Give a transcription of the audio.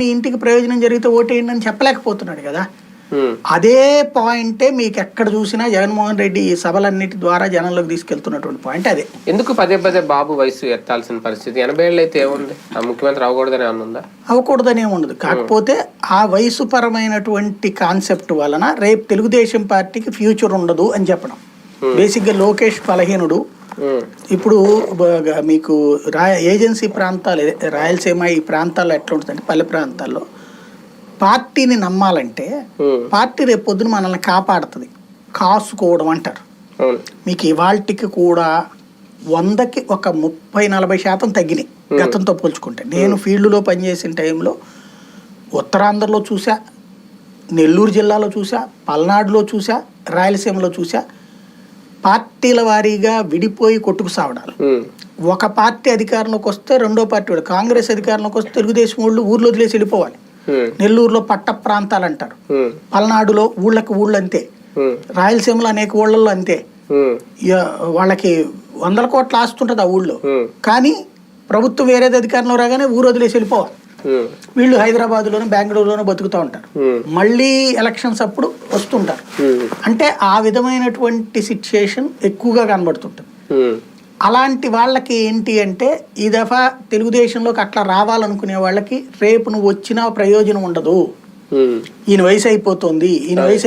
మీ ఇంటికి ప్రయోజనం జరిగితే ఓటేయండి అని చెప్పలేకపోతున్నాడు కదా. అదే పాయింటే మీకు ఎక్కడ చూసినా జగన్మోహన్ రెడ్డి ఈ సభలన్నిటి ద్వారా జనంలోకి తీసుకెళ్తున్నటువంటి పాయింట్ అదే. ఎందుకు పదే పదే బాబు వయసు ఎత్తాల్సిన పరిస్థితి? ఎనభై ఏళ్ళు అయితే ఏముంది? ముఖ్యమంత్రి అవ్వకూడదని ఏమన్నా అవ్వకూడదనే ఉండదు. కాకపోతే ఆ వయసు పరమైనటువంటి కాన్సెప్ట్ వలన రేపు తెలుగుదేశం పార్టీకి ఫ్యూచర్ ఉండదు అని చెప్పడం. బేసిక్గా లోకేష్ బలహీనుడు. ఇప్పుడు మీకు రా ఏజెన్సీ ప్రాంతాలు రాయలసీమ ఈ ప్రాంతాల్లో ఎట్లా ఉంటుందంటే పల్లె ప్రాంతాల్లో పార్టీని నమ్మాలంటే పార్టీ రేపు పొద్దున మనల్ని కాపాడుతుంది. కాసుకోవడం అంటారు. మీకు ఇవాళకి కూడా వందకి ఒక ముప్పై నలభై శాతం తగ్గినాయి గతంతో పోల్చుకుంటే. నేను ఫీల్డ్లో పనిచేసిన టైంలో ఉత్తరాంధ్రలో చూసా నెల్లూరు జిల్లాలో చూసా పల్నాడులో చూసా రాయలసీమలో చూసా పార్టీల వారీగా విడిపోయి కొట్టుకు సావడాలు. ఒక పార్టీ అధికారంలోకి వస్తే రెండో పార్టీ వాడు. కాంగ్రెస్ అధికారంలోకి వస్తే తెలుగుదేశం వాళ్ళు ఊర్లో వదిలేసి వెళ్ళిపోవాలి. నెల్లూరులో పట్ట ప్రాంతాలు అంటారు. పల్నాడులో ఊళ్ళకి ఊళ్ళు అంతే. రాయలసీమలో అనేక ఊళ్ళల్లో అంతే. వాళ్ళకి వందల కోట్ల ఆస్తి ఉంటుంది ఆ ఊళ్ళో. కానీ ప్రభుత్వం వేరేది అధికారంలో రాగానే ఊరు వదిలేసి వెళ్ళిపోవాలి. వీళ్ళు హైదరాబాద్లోనూ బెంగళూరులోనూ బతుకుతూ ఉంటారు. ఉమ్, మళ్ళీ ఎలక్షన్స్ అప్పుడు వస్తుంటారు. ఉమ్, అంటే ఆ విధమైనటువంటి సిచ్యుయేషన్ ఎక్కువగా కనబడుతుంటుంది. అలాంటి వాళ్ళకి ఏంటి అంటే ఈ దఫా తెలుగుదేశంలోకి అట్లా రావాలనుకునే వాళ్ళకి రేపు నువ్వు వచ్చినా ప్రయోజనం ఉండదు. ఈయన వయసు అయిపోతుంది ఈయన వయసు